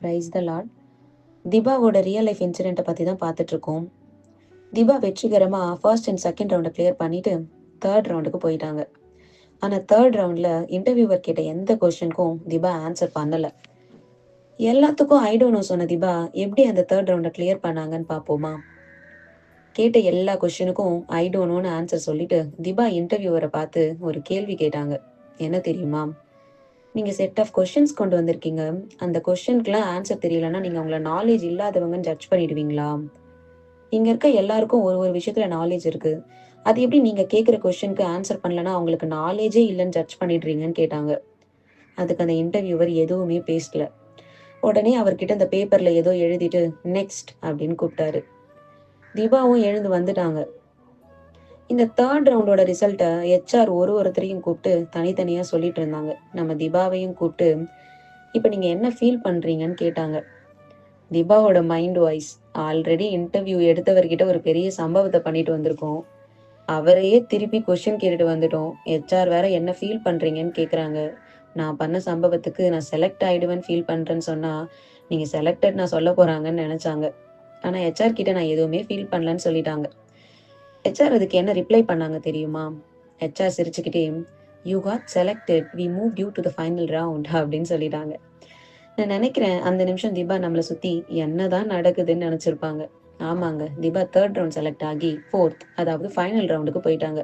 Price the Lord திபாவோட real life இன்சிடென்ட்டை பற்றி தான் பார்த்துட்ருக்கோம். திபா வெற்றிகரமாக ஃபர்ஸ்ட் அண்ட் செகண்ட் ரவுண்டை கிளியர் பண்ணிவிட்டு தேர்ட் ரவுண்டுக்கு போயிட்டாங்க. ஆனால் தேர்ட் ரவுண்டில் இன்டர்வியூவர் கேட்ட எந்த கொஷனுக்கும் திபா ஆன்சர் பண்ணலை. எல்லாத்துக்கும் ஐடோனோ சொன்ன திபா எப்படி அந்த தேர்ட் ரவுண்டை கிளியர் பண்ணாங்கன்னு பார்ப்போமா? கேட்ட எல்லா கொஷனுக்கும் ஐடோனோன்னு ஆன்சர் சொல்லிட்டு திபா இன்டர்வியூவரை பார்த்து ஒரு கேள்வி கேட்டாங்க. என்ன தெரியுமா? நீங்கள் செட் ஆஃப் கொஷின்ஸ் கொண்டு வந்திருக்கீங்க. அந்த கொஷனுக்குலாம் ஆன்சர் தெரியலன்னா நீங்கள் உங்களை நாலேஜ் இல்லாதவங்கன்னு ஜட்ஜ் பண்ணிடுவீங்களா? இங்கே இருக்க எல்லாருக்கும் ஒரு ஒரு விஷயத்தில் நாலேஜ் இருக்குது அது எப்படி நீங்கள் கேட்குற கொஷனுக்கு ஆன்சர் பண்ணலன்னா அவங்களுக்கு நாலேஜே இல்லைன்னு ஜட்ஜ் பண்ணிடுறீங்கன்னு கேட்டாங்க. அதுக்கு அந்த இன்டர்வியூவர் எதுவுமே பேசல. உடனே அவர்கிட்ட அந்த பேப்பரில் ஏதோ எழுதிட்டு நெக்ஸ்ட் அப்படின்னு கூப்பிட்டாரு. திபாவும் எழுந்து வந்துட்டாங்க. இந்த தேர்ட் ரவுண்டோட ரிசல்ட்டை ஹெச்ஆர் ஒரு ஒருத்தரையும் கூப்பிட்டு தனித்தனியாக சொல்லிட்டு இருந்தாங்க. நம்ம திபாவையும் கூப்பிட்டு இப்போ நீங்கள் என்ன ஃபீல் பண்ணுறீங்கன்னு கேட்டாங்க. திபாவோட மைண்ட் வாய்ஸ் ஆல்ரெடி இன்டர்வியூ எடுத்தவர்கிட்ட ஒரு பெரிய சம்பவத்தை பண்ணிட்டு வந்திருக்கோம். அவரையே திருப்பி கொஷின் கேட்டுட்டு வந்துட்டோம். ஹெச்ஆர் வேற என்ன ஃபீல் பண்ணுறீங்கன்னு கேட்குறாங்க நான் பண்ண சம்பவத்துக்கு நான் செலக்ட் ஆகிடுவேன் ஃபீல் பண்ணுறேன்னு சொன்னால் நீங்கள் செலக்டட் நான் சொல்ல போகிறாங்கன்னு நினச்சாங்க. ஆனால் ஹெச்ஆர் கிட்ட நான் எதுவுமே ஃபீல் பண்ணலன்னு சொல்லிட்டாங்க. ஹெச்ஆர் அதுக்கு என்ன ரிப்ளை பண்ணாங்க தெரியுமா? ஹெச்ஆர் சிரிச்சுக்கிட்டே you got selected we move due to the final round அப்படின்னு சொல்லிட்டாங்க. நான் நினைக்கிறேன் அந்த நிமிஷம் தீபா நம்மளை சுத்தி என்னதான் நடக்குதுன்னு நினைச்சிருப்பாங்க. ஆமாங்க தீபா தேர்ட் ரவுண்ட் செலக்ட் ஆகி ஃபோர்த் அதாவது ஃபைனல் ரவுண்டுக்கு போயிட்டாங்க.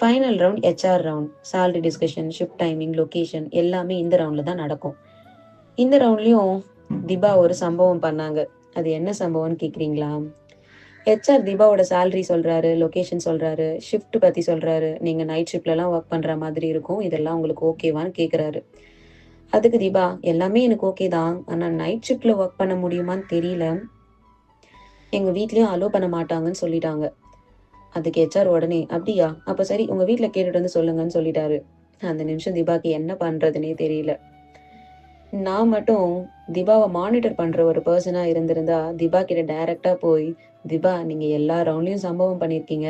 Final round HR round salary discussion shift timing location எல்லாமே இந்த ரவுண்ட்ல தான் நடக்கும். இந்த ரவுண்ட்லயும் திபா ஒரு சம்பவம் பண்ணாங்க. அது என்ன சம்பவம்னு கேக்குறீங்களா? ஹெச்ஆர் தீபாவோட சேலரி சொல்றாரு லொகேஷன் சொல்றாரு ஷிஃப்ட் பத்தி சொல்றாரு. நீங்க நைட் ஷிஃப்ட்ல எல்லாம் ஒர்க் பண்ற மாதிரி இருக்கும். இதெல்லாம் உங்களுக்கு ஓகேவான்னு கேக்குறாரு. அதுக்கு தீபா எல்லாமே எனக்கு ஓகே தான். ஆனா நைட் ஷிஃப்ட்ல ஒர்க் பண்ண முடியுமான்னு தெரியல. எங்க வீட்லயும் அலோ பண்ண மாட்டாங்கன்னு சொல்லிட்டாங்க. அதுக்கு ஹெச்ஆர் உடனே அப்படியா? அப்ப சரி உங்க வீட்டில் கேட்டுட்டு வந்து சொல்லுங்கன்னு சொல்லிட்டாரு. அந்த நிமிஷம் தீபாக்கு என்ன பண்ணுறதுனே தெரியல. நான் மட்டும் திபாவை மானிட்டர் பண்ற ஒரு பர்சனா இருந்திருந்தா திபா கிட்ட டைரக்டா போய் திபா நீங்க எல்லா ரவுண்ட்லயும் சம்பவம் பண்ணிருக்கீங்க.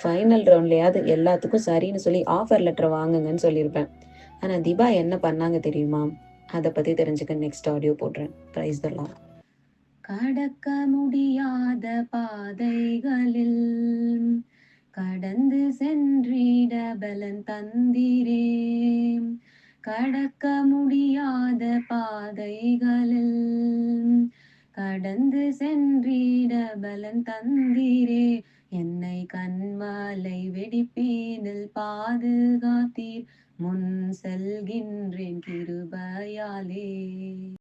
ஃபைனல் ரவுண்ட்லயாவது எல்லாத்துக்கும் சரின்னு சொல்லி ஆஃபர் லெட்டர் வாங்குங்கன்னு சொல்லியிருப்பேன். ஆனா திபா என்ன பண்ணாங்க தெரியுமா? அதை பத்தி தெரிஞ்சுக்க நெக்ஸ்ட் ஆடியோ போடுறேன். பிரைஸ் தரலாம் கடக்க முடியாத பாதைகளில் கடந்து சென்றிட பலன் தந்திரே. கடக்க முடிய பாதைகளில் கடந்து சென்றிட பலன் தந்தீரே. என்னை கண்மாலை வெடிப்பீனில் பாதுகாத்தீர். முன் செல்கின்றேன் கிருபயாலே.